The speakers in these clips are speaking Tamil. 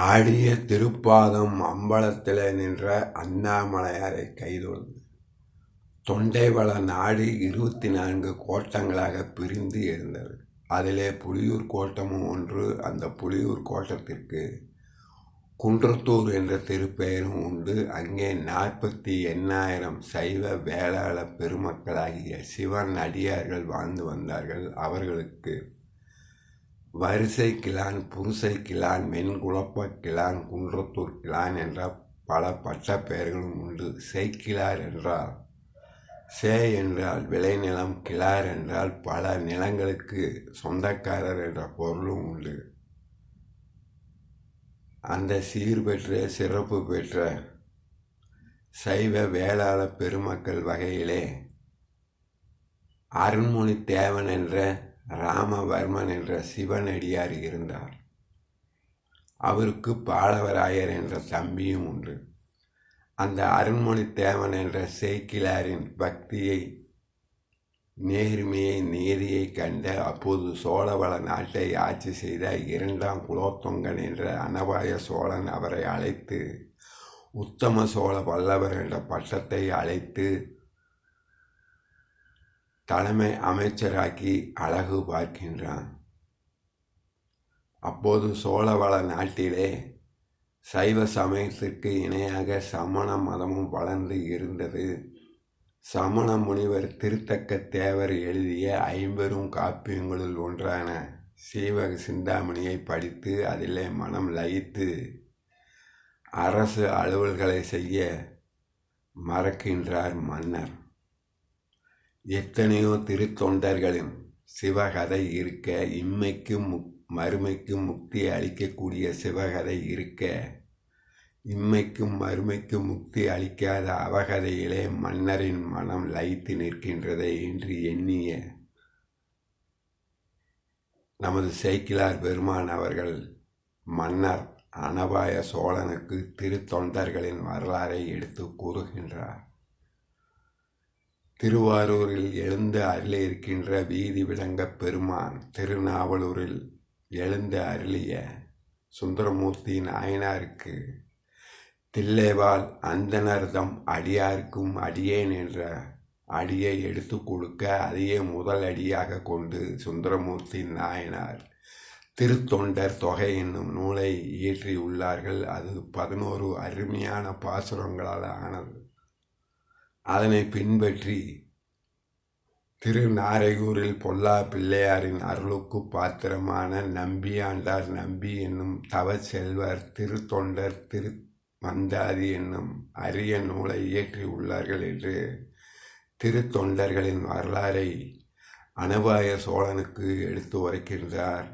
ஆடிய திருப்பாதம் அம்பலத்தில் நின்ற அண்ணாமலையாரை கைதொழுது தொண்டைவள நாடு இருபத்தி நான்கு கோட்டங்களாக பிரிந்து இருந்தது அதிலே புலியூர் கோட்டமும் ஒன்று அந்த புலியூர் கோட்டத்திற்கு குன்றத்தூர் என்ற திருப்பெயரும் உண்டு. அங்கே நாற்பத்தி எண்ணாயிரம் சைவ வேளாள பெருமக்களாகிய சிவன் அடியார்கள் வாழ்ந்து வந்தார்கள். அவர்களுக்கு வரிசை கிழான் புருசை கிளான் வெண்குழப்ப கிளான் குன்றத்தூர் கிளான் என்ற பல பட்ட பெயர்களும் உண்டு. செய்கிழார் என்றால் சே என்றால் விளைநிலம் கிளார் என்றால் பல நிலங்களுக்கு சொந்தக்காரர் என்ற பொருளும் உண்டு. அந்த சீர் பெற்ற சிறப்பு பெற்ற சைவ வேளாள பெருமக்கள் வகையிலே அருண்மொழி தேவன் என்ற ராமவர்மன் என்ற சிவனடியார் இருந்தார். அவருக்கு பாலவராயர் என்ற தம்பியும் உண்டு. அந்த அருண்மொழி தேவன் என்ற சேக்கிலாரின் பக்தியை நேர்மையை நீதியை கண்ட அப்போது சோழவள நாட்டை ஆட்சி செய்த இரண்டாம் குலோத்தொங்கன் என்ற அனபாய சோழன் அவரை அழைத்து உத்தம சோழ பல்லவர் என்ற பட்டத்தை அழைத்து தலைமை அமைச்சராக்கி அழகு பார்க்கின்றான். அப்போது சோழவள நாட்டிலே சைவ சமயத்திற்கு இணையாக சமண மதமும் வளர்ந்து இருந்தது. சமண முனிவர் திருத்தக்க தேவர் எழுதிய ஐம்பெரும் காப்பியங்களுள் ஒன்றான சீவக சிந்தாமணியை படித்து அதிலே மனம் லயித்து அரசு அலுவல்களை செய்ய மறக்கின்றார் மன்னர். எத்தனையோ திருத்தொண்டர்களின் சிவகதை இருக்க இம்மைக்கும் முக் மறுமைக்கும் முக்தி அளிக்கக்கூடிய சிவகதை இருக்க இம்மைக்கும் மறுமைக்கும் முக்தி அளிக்காத அவகதையிலே மன்னரின் மனம் லயித்து நிற்கின்றதை என்று எண்ணிய நமது சேக்கிலார் பெருமான் அவர்கள் மன்னர் அனபாய சோழனுக்கு திருத்தொண்டர்களின் வரலாறை எடுத்து கூறுகின்றார். திருவாரூரில் எழுந்த அருளி இருக்கின்ற வீதி விளங்க பெருமான் திருநாவலூரில் எழுந்து அருளிய சுந்தரமூர்த்தி நாயனாருக்கு தில்லைவால் அந்தனர்தம் அடியாருக்கும் அடியேன் என்ற அடியை எடுத்து கொடுக்க அதையே முதல் அடியாக கொண்டு சுந்தரமூர்த்தி நாயனார் திருத்தொண்டர் தொகை என்னும் நூலை இயற்றியுள்ளார்கள். அது பதினோரு அருமையான பாசுரங்களால் ஆனது. அதனை பின்பற்றி திருநாரையூரில் பொல்லா பிள்ளையாரின் அருளுக்கு பாத்திரமான நம்பியாண்டார் நம்பி என்னும் தவ செல்வர் திருத்தொண்டர் திரு மந்தாதி என்னும் அரிய நூலை இயற்றி உள்ளார்கள் என்று திருத்தொண்டர்களின் வரலாறை அனுபாய சோழனுக்கு எடுத்து உரைக்கின்றார்.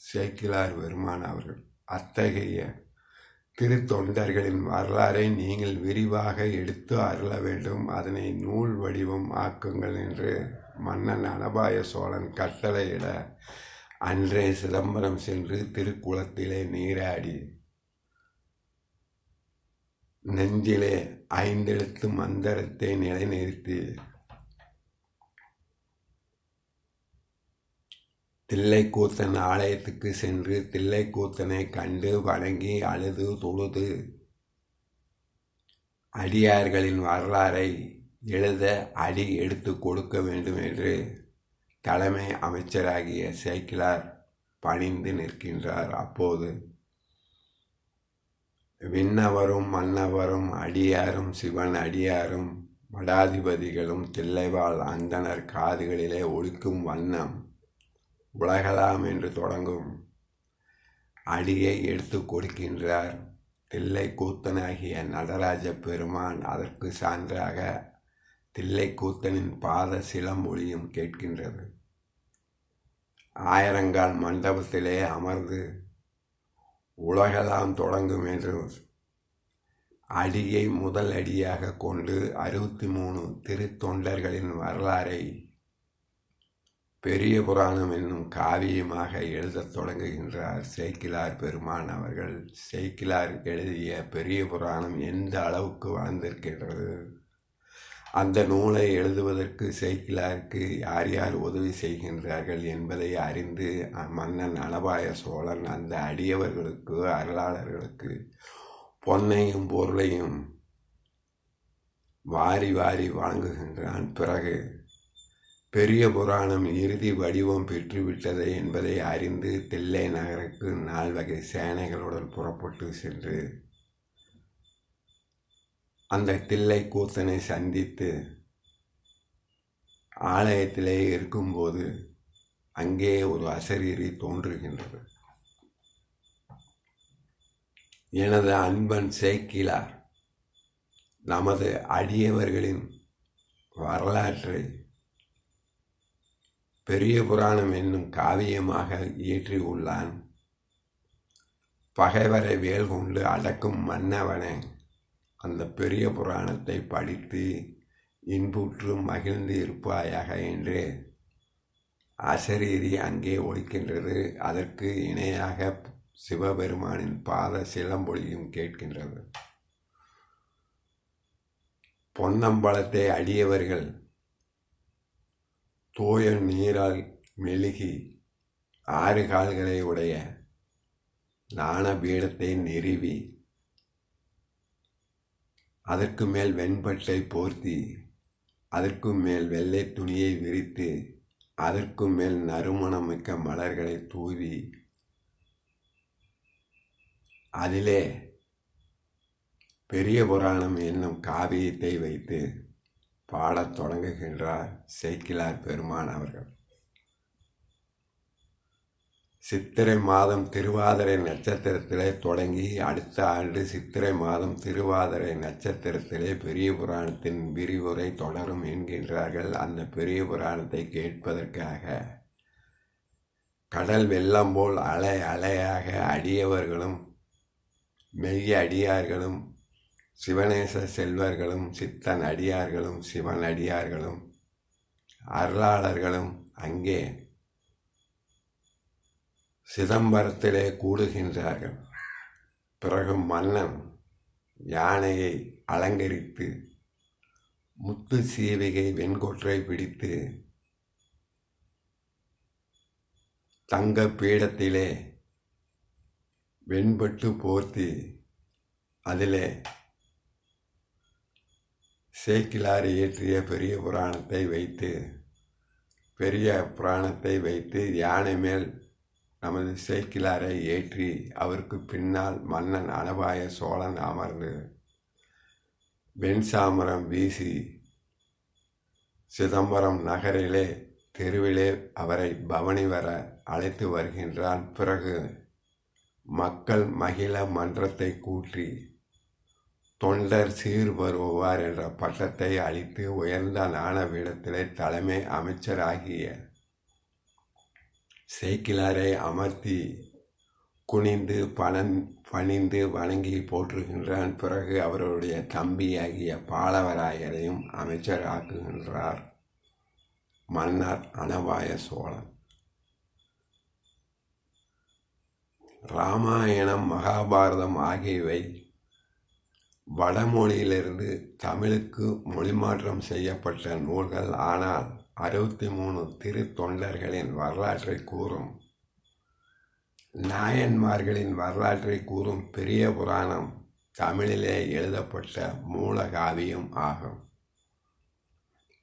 சேக்கிலார் பெருமான் அவர்கள். அத்தகைய திருத்தொண்டர்களின் வரலாறை நீங்கள் விரிவாக எடுத்து அருள வேண்டும். அதனை நூல் வடிவம் ஆக்குங்கள் என்று மன்னன் அனபாய சோழன் கட்டளையிட அன்றே சிதம்பரம் சென்று திருக்குளத்திலே நீராடி நெஞ்சிலே ஐந்தெழுத்து மந்திரத்தை நிலைநிறுத்தி தில்லைக்கூத்தன் ஆலயத்துக்கு சென்று தில்லைக்கூத்தனை கண்டு வணங்கி அழுது தொழுது அடியார்களின் வரலாறை எழுத அடி எடுத்து கொடுக்க வேண்டும் என்று தலைமை அமைச்சராகிய சேக்கிலார் பணிந்து நிற்கின்றார். அப்போது விண்ணவரும் மன்னவரும் அடியாரும் சிவன் அடியாரும் மடாதிபதிகளும் தில்லைவாழ் அந்தனர் காதுகளிலே ஒழிக்கும் வண்ணம் உலகலாம் என்று தொடங்கும். அடியை எடுத்து கொடுக்கின்றார் தில்லை கூத்தனாகிய நடராஜ பெருமான். அதற்கு சான்றாக தில்லை கூத்தனின் பாத சிலமொழியும் கேட்கின்றது. ஆயிரங்கால் மண்டபத்திலே அமர்ந்து உலகெல்லாம் தொடங்கும் என்று அடியை முதல் அடியாக கொண்டு அறுபத்தி மூணு திருத்தொண்டர்களின் வரலாறை பெரிய புராணம் என்னும் காவியமாக எழுதத் தொடங்குகின்றார் சேக்கிலார் பெருமான் அவர்கள். சேக்கிலார் எழுதிய பெரிய புராணம் எந்த அளவுக்கு வாழ்ந்திருக்கின்றது அந்த நூலை எழுதுவதற்கு சேக்கிலாருக்கு யார் யார் உதவி செய்கின்றார்கள் என்பதை அறிந்து மன்னன் அனபாய சோழன் அந்த அடியவர்களுக்கு அருளாளர்களுக்கு பொன்னையும் பொருளையும் வாரி வாரி வழங்குகின்றான். பிறகு பெரிய புராணம் இறுதி வடிவம் பெற்றுவிட்டது என்பதை அறிந்து தில்லை நகருக்கு நால்வகை சேனைகளுடன் புறப்பட்டு சென்று அந்த தில்லை கூத்தனை சந்தித்து ஆலயத்திலே இருக்கும்போது அங்கே ஒரு அசரீரி தோன்றுகின்றது. எனது அன்பன் சேக்கிலார் நமது அடியவர்களின் வரலாற்றை பெரிய புராணம் என்னும் காவியமாக இயற்றியுள்ளான் பகைவரை வேல் கொண்டு அடக்கும் மன்னவனே அந்த பெரிய புராணத்தை படித்து இன்புற்று மகிழ்ந்து இருப்பாயாக என்று. அசரீரி அங்கே ஒழிக்கின்றது அதற்கு இணையாக சிவபெருமானின் பாத சிலம்பொழியும் கேட்கின்றது. பொன்னம்பலத்தை அடியவர்கள் தூய நீரால் மெழுகி ஆறு கால்களை உடைய நாண பீடத்தை நிறுவி அதற்கு மேல் வெண்பட்டை போர்த்தி அதற்கும் மேல் வெள்ளை துணியை விரித்து அதற்கும் மேல் நறுமணமிக்க மலர்களை தூவி அதிலே பெரிய புராணம் என்னும் காவியத்தை வைத்து பாடத் தொடங்குகின்றார் சேக்கிலார் பெருமான் அவர்கள். சித்திரை மாதம் திருவாதிரை நட்சத்திரத்திலே தொடங்கி அடுத்த ஆண்டு சித்திரை மாதம் திருவாதிரை நட்சத்திரத்திலே பெரிய புராணத்தின் விரிவுரை தொடரும் என்கின்றார்கள். அந்த பெரிய புராணத்தை கேட்பதற்காக கடல் வெள்ளம் போல் அலை அலையாக அடியவர்களும் மெய்ய அடியார்களும் சிவநேச செல்வர்களும் சித்தன் அடியார்களும் சிவன் அடியார்களும் அருளாளர்களும் அங்கே சிதம்பரத்திலே கூடுகின்றார்கள். பிறகு மன்னன் யானையை அலங்கரித்து முத்து சீவிகை வெண்கொற்றை பிடித்து தங்க பீடத்திலே வெண்பட்டு போர்த்தி அதிலே சேக்கிலார் இயற்றிய பெரிய புராணத்தை வைத்து பெரிய புராணத்தை வைத்து யானை மேல் நமது சேக்கிலாரை ஏற்றி அவருக்கு பின்னால் மன்னன் அனபாய சோழன் அமர்ந்து வெண்சாமரம் வீசி சிதம்பரம் நகரிலே தெருவிலே அவரை பவனி வர அழைத்து வருகின்றான். பிறகு மக்கள் மகிழ மன்றத்தை கூற்றி தொண்டர் சீர்வருவார் என்ற பட்டத்தை அளித்து உயர்ந்த ஞானபீடத்திலே தலைமை அமைச்சராகிய சேக்கிலாரை அமர்த்தி குனிந்து பணம் பணிந்து வணங்கி போற்றுகின்றான். பிறகு அவருடைய தம்பியாகிய பாலவராயரையும் அமைச்சராக்குகின்றார் மன்னர் அனவாய சோழன். ராமாயணம் மகாபாரதம் ஆகியவை வடமொழியிலிருந்து தமிழுக்கு மொழிமாற்றம் செய்யப்பட்ட நூல்கள் ஆனால் அறுபத்தி மூணு திருத்தொண்டர்களின் வரலாற்றை கூறும். நாயன்மார்களின் வரலாற்றை கூறும் பெரிய புராணம் தமிழிலே எழுதப்பட்ட மூலகாவியம் ஆகும்.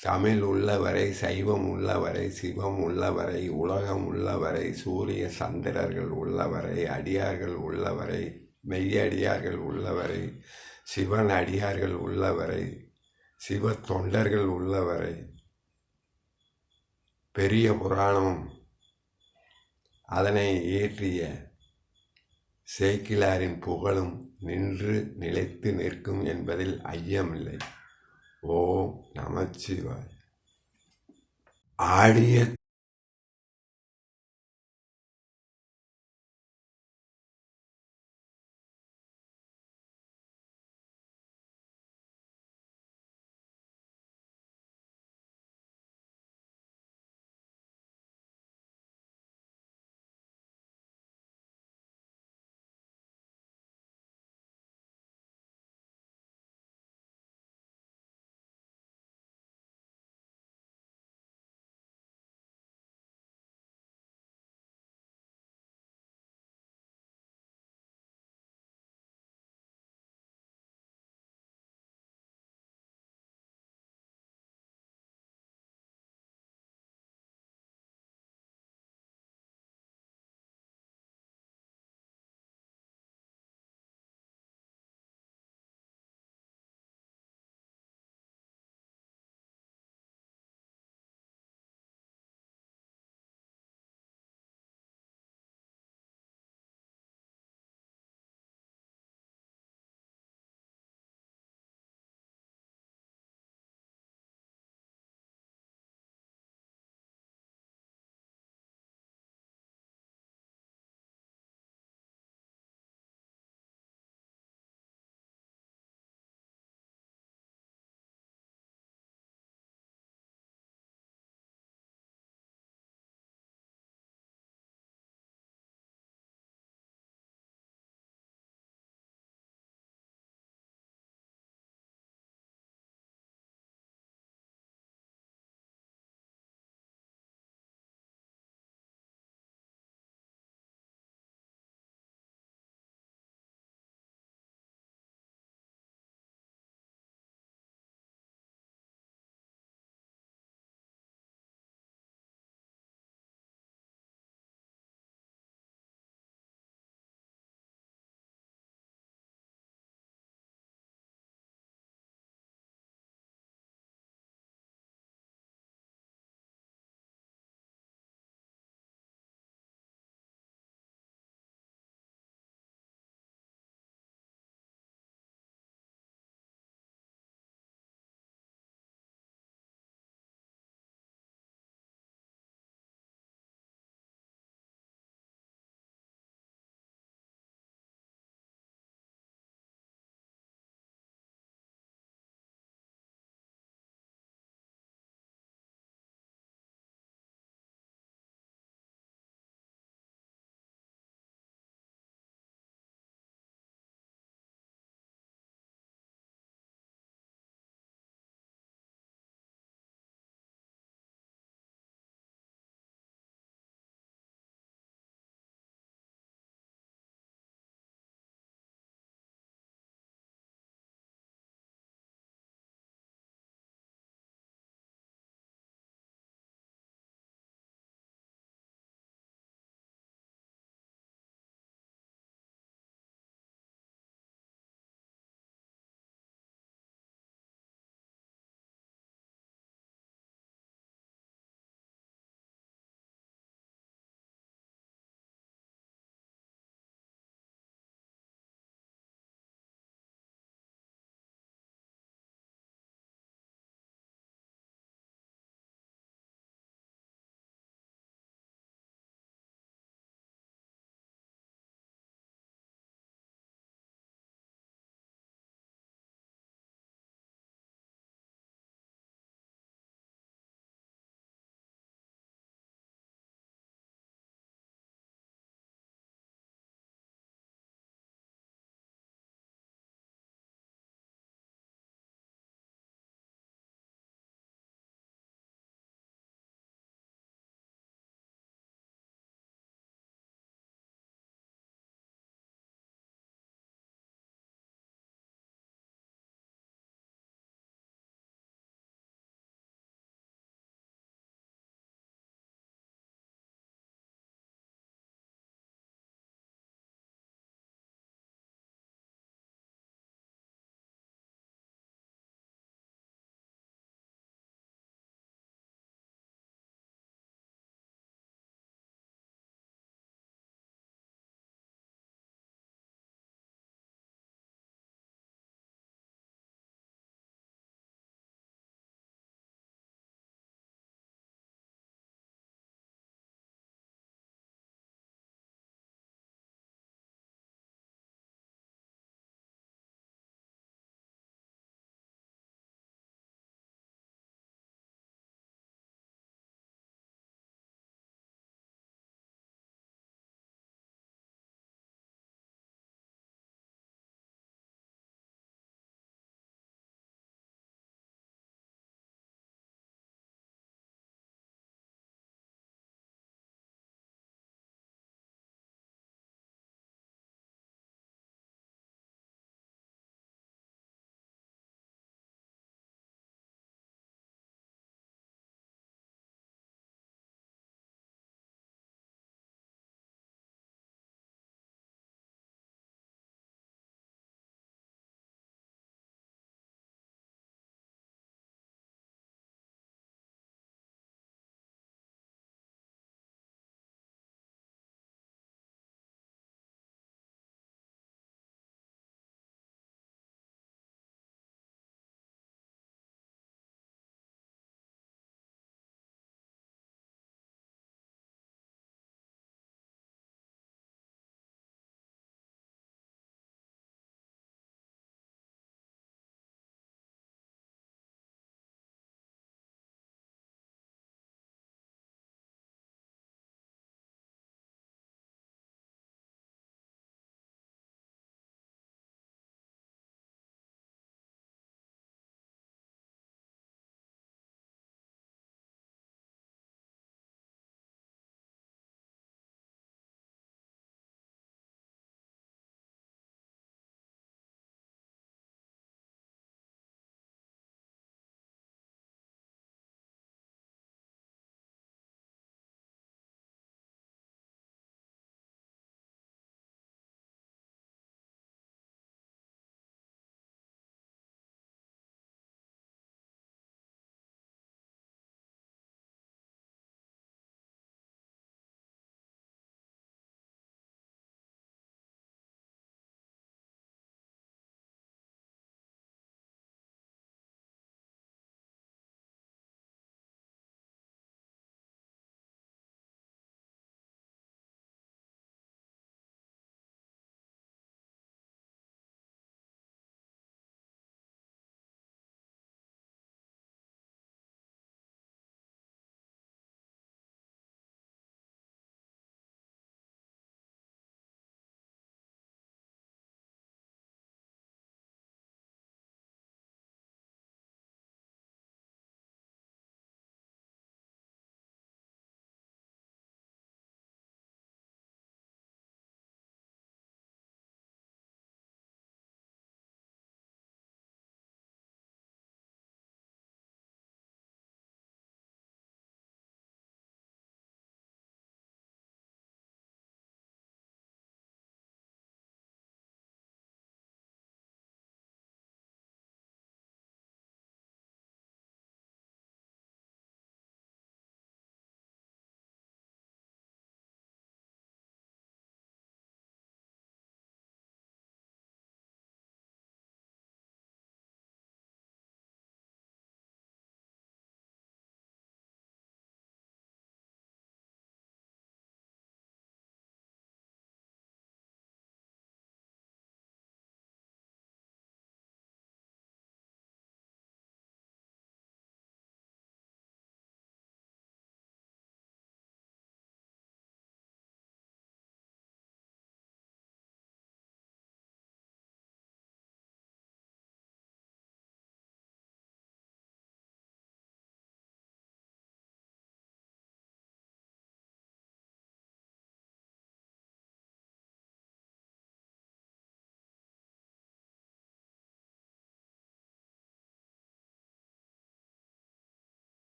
தமிழ் உள்ளவரை சைவம் உள்ளவரை சிவம் உள்ளவரை உலகம் உள்ளவரை சூரிய சந்திரர்கள் உள்ளவரை அடியார்கள் உள்ளவரை மெய்யடியார்கள் உள்ளவரை சிவன் அடியார்கள் உள்ளவரை சிவ தொண்டர்கள் உள்ளவரை பெரிய புராணமும் அதனை இயற்றிய சேக்கிலாரின் புகழும் நின்று நிலைத்து நிற்கும் என்பதில் ஐயமில்லை. ஓம் நமச்சிவாய். ஆடிய